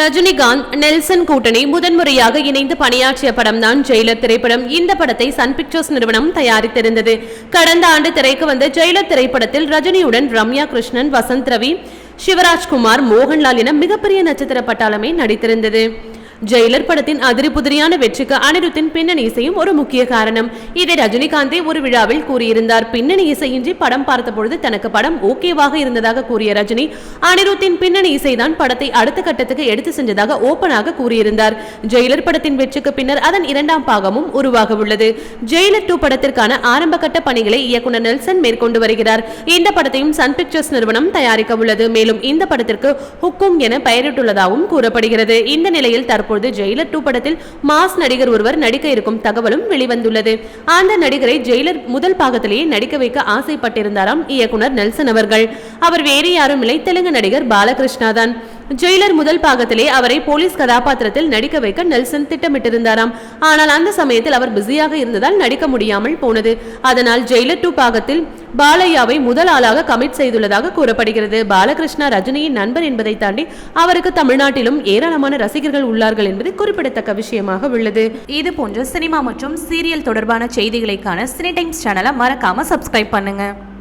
Rajinikanth Nelson கூட்டணி முதன்முறையாக இணைந்து பணியாற்றிய படம் தான் ஜெயிலர் திரைப்படம். இந்த படத்தை சன் பிக்சர்ஸ் நிறுவனம் தயாரித்திருந்தது. கடந்த ஆண்டு திரைக்கு வந்த ஜெயிலர் திரைப்படத்தில் ரஜினியுடன் ரம்யா கிருஷ்ணன் வசந்த் ரவி சிவராஜ்குமார் மோகன்லால் என மிகப்பெரிய நட்சத்திர பட்டாளமே நடித்திருந்தது. ஜெயிலர் படத்தின் அதிரி புதிரியான வெற்றிக்கு அனிருத்தின் பின்னணி இசையும் ஒரு முக்கிய காரணம். இதை ரஜினிகாந்தே ஒரு விழாவில் கூறியிருந்தார். பின்னணி இசையின்றி படம் பார்த்தபொழுது தனக்கு படம் ஓகேவாக இருந்ததாக கூறிய ரஜினி அனிருத்தின் பின்னணி இசைதான் படத்தை அடுத்த கட்டத்துக்கு எடுத்து சென்றதாக ஓபனாக கூறியிருந்தார். ஜெயிலர் படத்தின் வெற்றிக்கு பின்னர் அதன் இரண்டாம் பாகமும் உருவாக உள்ளது. ஜெயிலர் டூ படத்திற்கான ஆரம்ப கட்ட பணிகளை இயக்குனர் நெல்சன் மேற்கொண்டு வருகிறார். இந்த படத்தையும் சன் பிக்சர்ஸ் நிறுவனம் தயாரிக்க உள்ளது. மேலும் இந்த படத்திற்கு ஹுக்கும் என பெயரிட்டுள்ளதாகவும் கூறப்படுகிறது. இந்த நிலையில் தற்போது ஜெயிலர் டூ படத்தில் மாஸ் நடிகர் ஒருவர் நடிக்க இருக்கும் தகவலும் வெளிவந்துள்ளது. அந்த நடிகரை ஜெயிலர் முதல் பாகத்திலேயே நடிக்க வைக்க ஆசைப்பட்டிருந்தாராம் இயக்குனர் நெல்சன் அவர்கள். அவர் வேறு யாரும் இல்லை தெலுங்கு நடிகர் பாலகிருஷ்ணா தான் ஜெயிலர் முதல் பாகத்திலே அவரை போலீஸ் கதாபாத்திரத்தில் நடிக்க வைக்க நெல்சன் திட்டமிட்டிருந்தாராம். ஆனால் அந்த சமயத்தில் அவர் பிஸியாக இருந்ததால் நடிக்க முடியாமல் போனது. அதனால் ஜெயிலர் டூ பாகத்தில் பாலையாவை முதல் ஆளாக கமிட் செய்துள்ளதாக கூறப்படுகிறது. பாலகிருஷ்ணா ரஜினியின் நண்பர் என்பதை தாண்டி அவருக்கு தமிழ்நாட்டிலும் ஏராளமான ரசிகர்கள் உள்ளார்கள் என்பது குறிப்பிடத்தக்க விஷயமாக உள்ளது. இது போன்ற சினிமா மற்றும் சீரியல் தொடர்பான செய்திகளைக்கான சினி டைம்ஸ் சேனலை மறக்காம சப்ஸ்கிரைப் பண்ணுங்க.